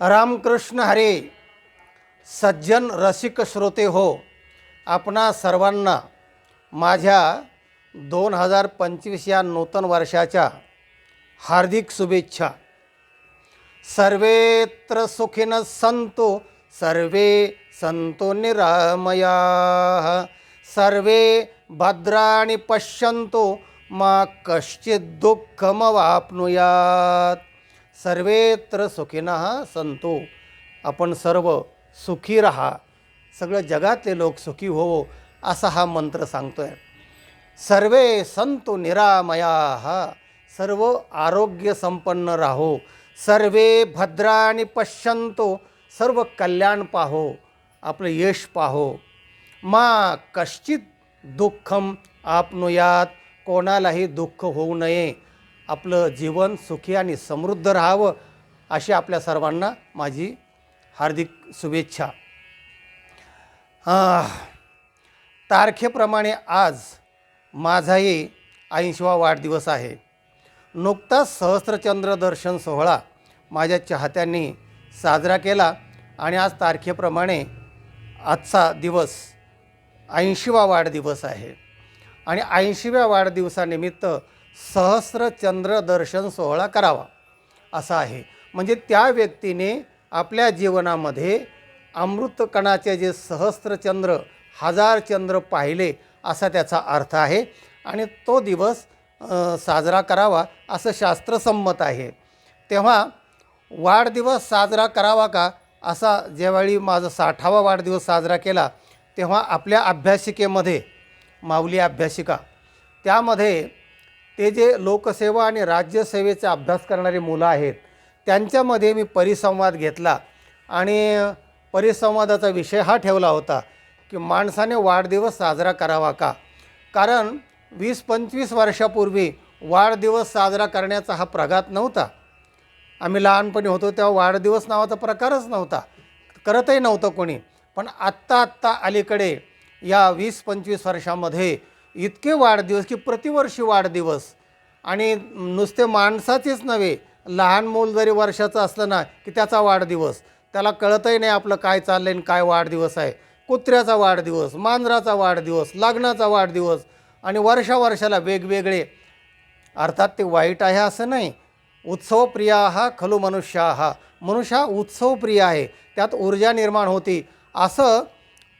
रामकृष्ण हरे सज्जन रसिक श्रोते हो आपणा सर्वांना माझ्या दोन हजार पंचवीस या नूतन वर्षाच्या हार्दिक शुभेच्छा. सर्वेत्र सुखिन संतो सर्वे संतो निरामया सर्वे भद्राणि पश्यन्तो मा कश्चित् दुःखमवाप्नुयात्. सर्वेत्र सुखिनः संतो आपण सर्व सुखी राहा. सगळं जगातले लोक सुखी होवो असा हा मंत्र सांगतो आहे सर्वे संतो निरामया. सर्व आरोग्य संपन्न राहो. सर्वे भद्राणी पश्यंतो सर्व कल्याण पाहो. आपलं यश पाहो. मा कश्चित दुःखम आपनुयात कोणालाही दुःख होऊ नये. आपलं जीवन सुखी आणि समृद्ध राहावं अशी आपल्या सर्वांना माझी हार्दिक शुभेच्छा. तारखेप्रमाणे आज माझाही ऐंशीवा वाढदिवस आहे. नुकताच सहस्त्रचंद्र दर्शन सोहळा माझ्या चाहत्यांनी साजरा केला आणि आज तारखेप्रमाणे आजचा दिवस ऐंशीवा वाढदिवस आहे. आणि ऐंशीव्या वाढदिवसानिमित्त सहस्रचंद्र दर्शन सोहळा करावा. असा आहे. म्हणजे त्या व्यक्तीने आपल्या जीवनामध्ये अमृतकणाचे जे सहस्रचंद्र हजार चंद्र पाहिले असा त्याचा अर्थ आहे. आणि तो दिवस साजरा करावा असं शास्त्रसंमत आहे. तेव्हा वाढदिवस साजरा करावा का? असा ज्यावेळी माझा साठावा वाढदिवस साजरा केला तेव्हा आपल्या अभ्यासिकेमध्ये माऊली अभ्यासिका त्यामध्ये ते जे लोकसेवा आणि राज्यसेवेचा अभ्यास करणारी मुलं आहेत त्यांच्यामध्ये मी परिसंवाद घेतला. आणि परिसंवादाचा विषय हा ठेवला होता की माणसाने वाढदिवस साजरा करावा का? कारण वीस पंचवीस वर्षापूर्वी वाढदिवस साजरा करण्याचा हा प्रघात नव्हता. आम्ही लहानपणी होतो तेव्हा वाढदिवस नावाचा प्रकारच नव्हता. करतही नव्हतं कोणी. पण आत्ता आत्ता अलीकडे या वीस पंचवीस वर्षामध्ये इतके वाढदिवस की प्रतिवर्षी वाढदिवस. आणि नुसते माणसाचेच नव्हे लहान मूल जरी वर्षाचं असलं ना की त्याचा वाढदिवस. त्याला कळतही नाही आपलं काय चाललं आहे आणि काय वाढदिवस आहे. कुत्र्याचा वाढदिवस मांजराचा वाढदिवस लग्नाचा वाढदिवस आणि वर्षावर्षाला वेगवेगळे. अर्थात ते वाईट आहे असं नाही. उत्सवप्रिया हा खलू मनुष्य हा. मनुष्य हा उत्सवप्रिय आहे. त्यात ऊर्जा निर्माण होती. असं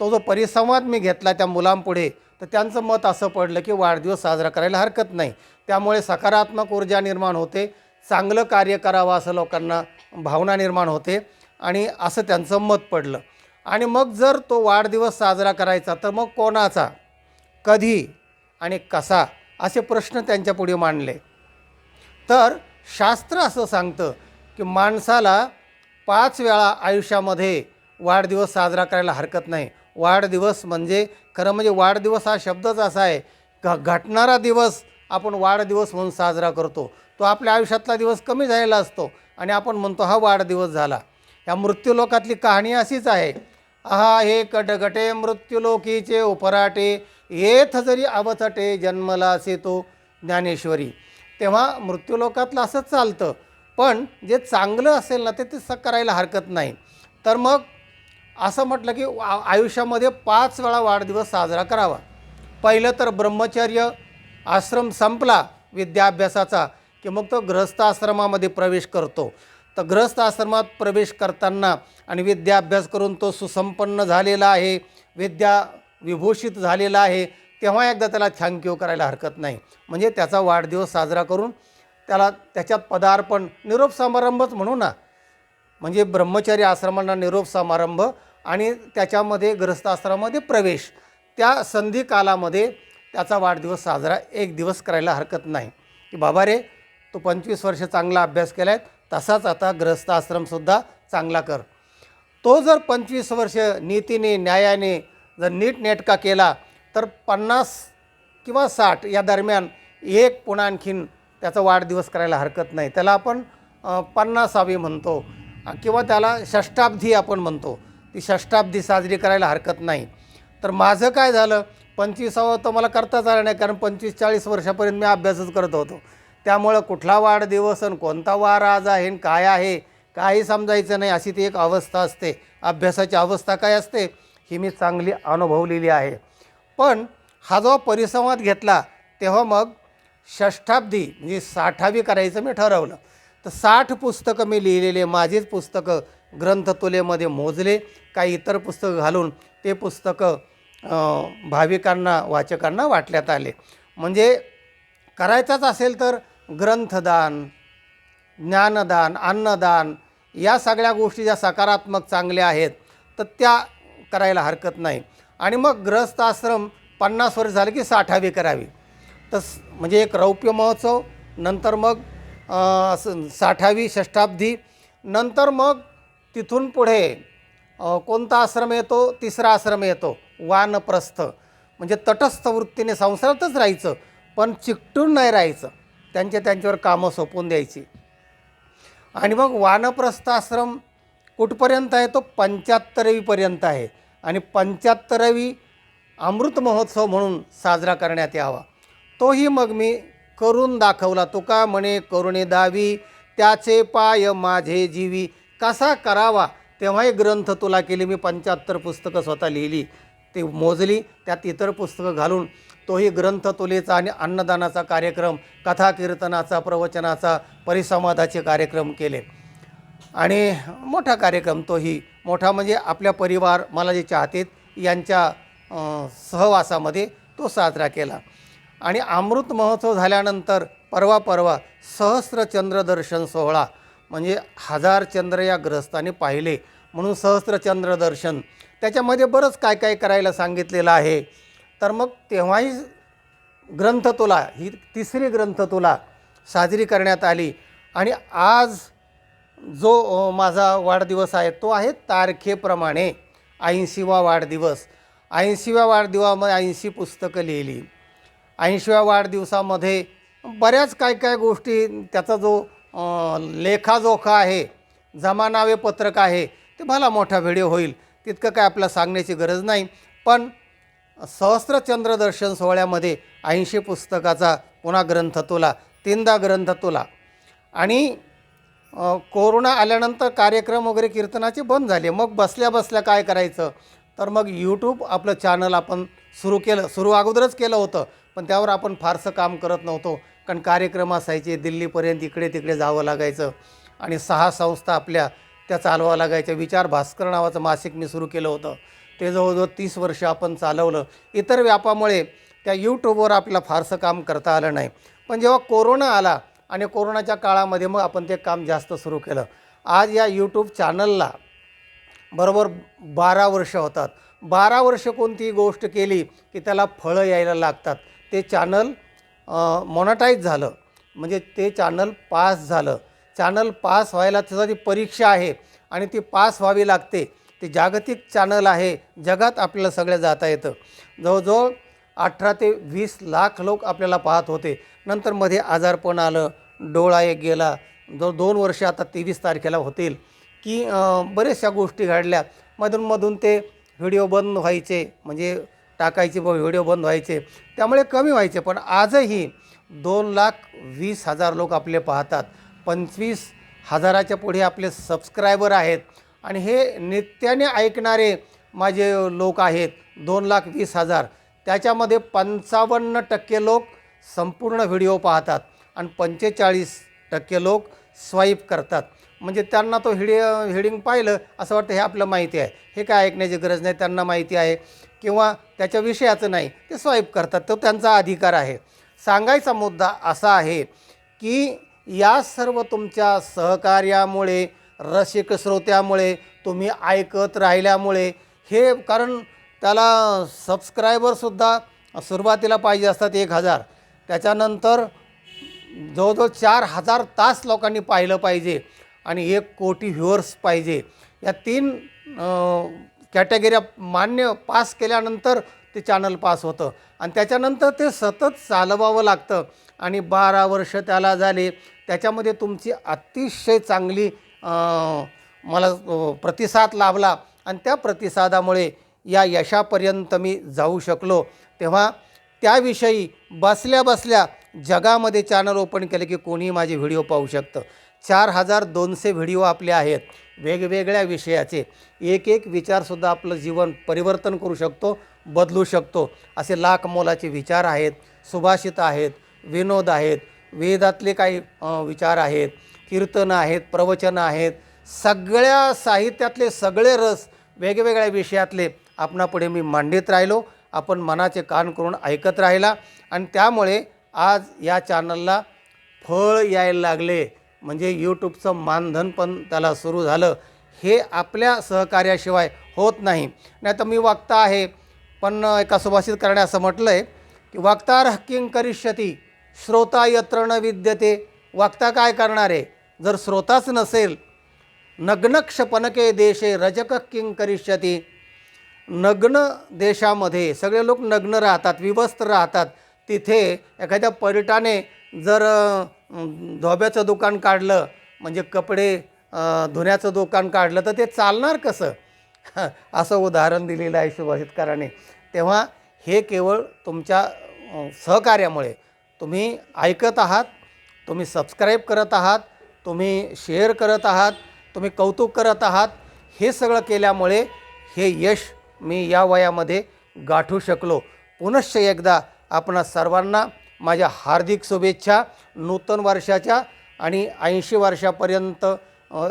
तो जो परिसंवाद मी घेतला त्या मुलांपुढे तर त्यांचं मत असं पडलं की वाढदिवस साजरा करायला हरकत नाही. त्यामुळे सकारात्मक ऊर्जा निर्माण होते. चांगलं कार्य करावं असं लोकांना भावना निर्माण होते आणि असं त्यांचं मत पडलं. आणि मग जर तो वाढदिवस साजरा करायचा तर मग कोणाचा? कधी आणि कसा? असे प्रश्न त्यांच्यापुढे मांडले. तर शास्त्र असं सांगतं की माणसाला पाच वेळा आयुष्यामध्ये वाढदिवस साजरा करायला हरकत नाही. वाढदिवस म्हणजे खरं म्हणजे वाढदिवस हा शब्दच असा आहे घ घटणारा दिवस आपण वाढदिवस म्हणून साजरा करतो. तो आपल्या आयुष्यातला दिवस कमी झालेला असतो आणि आपण म्हणतो हा वाढदिवस झाला. या मृत्यूलोकातली कहाणी अशीच आहे. आहा हे कटगटे मृत्यूलोकीचे उपराटे येथ जरी अवथटे जन्मला असे तो ज्ञानेश्वरी. तेव्हा मृत्यूलोकातलं असंच चालतं पण जे चांगलं असेल ना ते ते करायला हरकत नाही. तर मग असं म्हटलं की आयुष्यामध्ये पाच वेळा वाढदिवस साजरा करावा. पहिलं तर ब्रह्मचर्य आश्रम संपला विद्याभ्यासाचा की मग तो ग्रहस्थ आश्रमामध्ये प्रवेश करतो. तर गृहस्थ आश्रमात प्रवेश करताना आणि विद्याभ्यास करून तो सुसंपन्न झालेला आहे विद्या विभूषित झालेला आहे तेव्हा एकदा त्याला थँक्यू करायला हरकत नाही. म्हणजे त्याचा वाढदिवस साजरा करून त्याला त्याच्यात पदार्पण निरोप समारंभच म्हणू ना. म्हणजे ब्रह्मचारी आश्रमांना निरोप समारंभ आणि त्याच्यामध्ये ग्रहस्थाश्रमामध्ये प्रवेश. त्या संधी कालामध्ये त्याचा वाढदिवस साजरा एक दिवस करायला हरकत नाही. की बाबा रे तू पंचवीस वर्ष चांगला अभ्यास केला आहे तसाच आता ग्रस्त आश्रमसुद्धा चांगला कर. तो जर पंचवीस वर्ष नीतीने न्यायाने जर नीट नेटका केला तर पन्नास किंवा साठ या दरम्यान एक पुन्हा आणखीन त्याचा वाढदिवस करायला हरकत नाही. त्याला आपण पन्नासावी म्हणतो किंवा त्याला षष्टाब्दी आपण म्हणतो. ती षष्टाब्दी साजरी करायला हरकत नाही. तर माझं काय झालं? पंचवीसावं तर मला करताच आलं नाही कारण पंचवीस चाळीस वर्षापर्यंत मी अभ्यासच करत होतो. त्यामुळं कुठला वाढदिवस आणि कोणता वार आज आहे आणि काय आहे काही समजायचं नाही. अशी ती एक अवस्था असते. अभ्यासाची अवस्था काय असते? ही मी चांगली अनुभवलेली आहे. पण हा जो परिसंवाद घेतला तेव्हा मग षष्ठाब्दी म्हणजे साठावी करायचं मी ठरवलं. तर साठ पुस्तकं मी लिहिलेले माझीच पुस्तकं ग्रंथतुलेमध्ये मोजले. काही इतर पुस्तकं घालून ते पुस्तकं भाविकांना वाचकांना वाटण्यात आले. म्हणजे करायचाच असेल तर ग्रंथदान ज्ञानदान अन्नदान या सगळ्या गोष्टी ज्या सकारात्मक चांगल्या आहेत तर त्या करायला हरकत नाही. आणि मग ग्रहस्थ आश्रम पन्नास वर्ष झाले की साठावी करावी. तस म्हणजे एक रौप्य महोत्सव नंतर मग साठावी षष्टाब्दी नंतर मग तिथून पुढे कोणता आश्रम येतो? तिसरा आश्रम येतो. वानप्रस्थ. म्हणजे तटस्थ वृत्तीने संसारातच राहायचं पण चिकटून नाही राहायचं. त्यांचे त्यांच्यावर कामं सोपवून द्यायची. आणि मग वानप्रस्थ आश्रम कुठपर्यंत आहे? तो पंच्याहत्तरवीपर्यंत आहे. आणि पंच्याहत्तरावी अमृत महोत्सव म्हणून साजरा करण्यात यावा. तोही मग मी करून दाखवला तुका म्हणे करुणे दावी त्याचे पाय माझे जीवी. कसा करावा? तेव्हाही ग्रंथ तुला केली. मी पंच्याहत्तर पुस्तकं स्वतः लिहिली. ती मोजली त्यात इतर पुस्तकं घालून. तोही ग्रंथ तुलेचा आणि अन्नदानाचा कार्यक्रम कथा कीर्तनाचा प्रवचनाचा परिसंवादाचे कार्यक्रम केले. आणि मोठा कार्यक्रम तोही. मोठा म्हणजे आपल्या परिवार मला जे चाहतेत यांच्या सहवासामध्ये तो साजरा केला. आणि अमृत महोत्सव झाल्यानंतर परवा परवा सहस्र चंद्रदर्शन सोहळा म्हणजे हजार चंद्र या ग्रहस्थाने पाहिले. म्हणून सहस्रचंद्र चंद्रदर्शन. त्याच्यामध्ये बरंच काय काय करायला सांगितलेलं आहे. तर मग तेव्हाही ग्रंथ तुला ही तिसरी ग्रंथ तुला साजरी करण्यात आली. आणि आज जो माझा वाढदिवस आहे तो आहे तारखेप्रमाणे ऐंशीवा वाढदिवस. ऐंशीव्या वाढदिवामध्ये ऐंशी पुस्तकं लिहिली. ऐंशीव्या वाढदिवसामध्ये बऱ्याच काय काय गोष्टी त्याचा जो लेखाजोखा आहे जमानावे पत्रक आहे ते भला मोठा व्हिडिओ होईल तितकं काय आपल्याला सांगण्याची गरज नाही. पण सहस्त्र चंद्रदर्शन सोहळ्यामध्ये ऐंशी पुस्तकाचा पुन्हा ग्रंथ तुला तीनदा ग्रंथ तुला. आणि कोरोना आल्यानंतर कार्यक्रम वगैरे कीर्तनाचे बंद झाले. मग बसल्या बसल्या काय करायचं? तर मग यूट्यूब आपलं चॅनल आपण सुरू केलं सुरू अगोदरच केलं होतं. पण त्यावर आपण फारसं काम करत नव्हतो. कारण कार्यक्रम असायचे दिल्लीपर्यंत इकडे तिकडे जावं लागायचं. आणि सहा संस्था आपल्या त्या चालवावं लागायच्या. विचार भास्कर नावाचं मासिक मी सुरू केलं होतं. ते जवळजवळ तीस वर्ष आपण चालवलं. इतर व्यापामुळे त्या यूट्यूबवर आपल्याला फारसं काम करता आलं नाही. पण जेव्हा कोरोना आला आणि कोरोनाच्या काळामध्ये मग आपण ते काम जास्त सुरू केलं. आज या यूट्यूब चॅनलला बरोबर बारा वर्ष होतात. बारा वर्ष कोणतीही गोष्ट केली की त्याला फळं यायला लागतात. ते चॅनल मॉनटाईज झालं. म्हणजे ते चॅनल पास झालं. चॅनल पास व्हायला त्याचा ती परीक्षा आहे आणि ती पास व्हावी लागते ते जागतिक चॅनल आहे जगात आपल्याला सगळ्या जाता येतं. जवळजवळ अठरा ते वीस लाख लोक आपल्याला पाहत होते. नंतर मध्ये आजारपण आलं डोळा एक गेला. जो दोन वर्ष आता तेवीस तारखेला होतील. की बऱ्याचशा गोष्टी घडल्या. मधूनमधून ते व्हिडिओ बंद व्हायचे. म्हणजे टाकायचे मग व्हिडिओ बंद व्हायचे. त्यामुळे कमी व्हायचे पण आजही दोन लाख वीस हजार लोक आपले पाहतात. पंचवीस हजाराच्या पुढे आपले सबस्क्रायबर आहेत. आणि हे नित्याने ऐकणारे माझे लोक आहेत दोन लाख वीस हजार. त्याच्यामध्ये पंचावन्न टक्के लोक संपूर्ण व्हिडिओ पाहतात आणि पंचेचाळीस टक्के लोक स्वाईप करतात. म्हणजे त्यांना तो हिडि हिडिंग पाहिलं असं वाटतं हे आपलं माहिती आहे. हे काय ऐकण्याची गरज नाही त्यांना माहिती आहे. किंवा त्याच्या विषयाचं नाही ते स्वाईप करतात. तो त्यांचा अधिकार आहे. सांगायचा मुद्दा असा आहे की या सर्व तुमच्या सहकार्यामुळे रसिक श्रोत्यामुळे तुम्ही ऐकत राहिल्यामुळे हे कारण त्याला सबस्क्रायबरसुद्धा सुरुवातीला पाहिजे असतात एक हजार. त्याच्यानंतर जवळजवळ चार हजार तास लोकांनी पाहिलं पाहिजे आणि एक कोटी व्ह्युअर्स पाहिजे. या तीन कॅटेगऱ्या मान्य पास केल्यानंतर ते चॅनल पास होतं. आणि त्याच्यानंतर ते सतत चालवावं लागतं. आणि बारा वर्ष त्याला झाले. त्याच्यामध्ये तुमची अतिशय चांगली मला प्रतिसाद लाभला. आणि त्या प्रतिसादामुळे या यशापर्यंत मी जाऊ शकलो. तेव्हा त्याविषयी बसल्या बसल्या जगामध्ये चॅनल ओपन केलं की कोणीही माझे व्हिडिओ पाहू शकतं. चार हजार दोनशे व्हिडिओ आपले आहेत. वेगवेगळ्या विषयाचे. एक एक विचारसुद्धा आपलं जीवन परिवर्तन करू शकतो बदलू शकतो. असे लाख मोलाचे विचार आहेत सुभाषित आहेत विनोद आहेत वेदातले काही विचार आहेत कीर्तनं आहेत प्रवचनं आहेत. सगळ्या साहित्यातले सगळे रस वेगवेगळ्या विषयातले आपणापुढे मी मांडीत राहिलो. आपण मनाचे कान करून ऐकत राहिला. आणि त्यामुळे आज या चॅनलला फळ यायला लागले. म्हणजे यूट्यूबचं मानधन पण त्याला सुरू झालं. हे आपल्या सहकार्याशिवाय होत नाही. नाही तर मी वागता आहे. पण एका सुभाषित करणे असं म्हटलं आहे की वागतार किंग करिष्यती श्रोता यत्र न विद्यते. वागता काय करणार? आहे जर श्रोताच नसेल नग्नक्षपनके देशे रजक किंग करिष्यती. नग्न देशामध्ये सगळे लोक नग्न राहतात विवस्त्र राहतात. तिथे एखाद्या पर्यटाने जर धोब्याचं दुकान काढलं म्हणजे कपडे धुण्याचं दुकान काढलं तर ते चालणार कसं? असं उदाहरण दिलेलं आहे सुभाषितकाराने तेव्हा हे केवळ तुमच्या सहकार्यामुळे. तुम्ही ऐकत आहात तुम्ही सबस्क्राईब करत आहात तुम्ही शेअर करत आहात तुम्ही कौतुक करत आहात हे सगळं केल्यामुळे हे यश मी या वयामध्ये गाठू शकलो. पुनश्च एकदा आपणा सर्वांना माझ्या हार्दिक शुभेच्छा नूतन वर्षाच्या आणि ऐंशी वर्षापर्यंत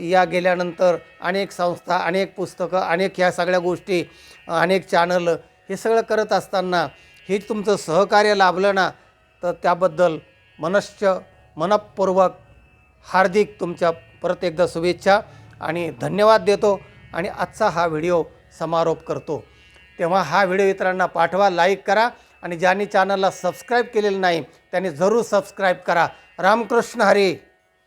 या गेल्यानंतर अनेक संस्था अनेक पुस्तकं अनेक ह्या सगळ्या गोष्टी अनेक चॅनल हे सगळं करत असताना हे तुमचं सहकार्य लाभलं ना तर त्याबद्दल मनश्च मनपूर्वक हार्दिक तुमच्या परत एकदा शुभेच्छा आणि धन्यवाद देतो आणि आजचा हा व्हिडिओ समारोप करतो. तेव्हा हा व्हिडिओ इतरांना पाठवा लाईक करा आणि ज्यांनी चॅनलला सबस्क्राईब केलेलं नाही त्यांनी जरूर सबस्क्राईब करा. रामकृष्ण हरी.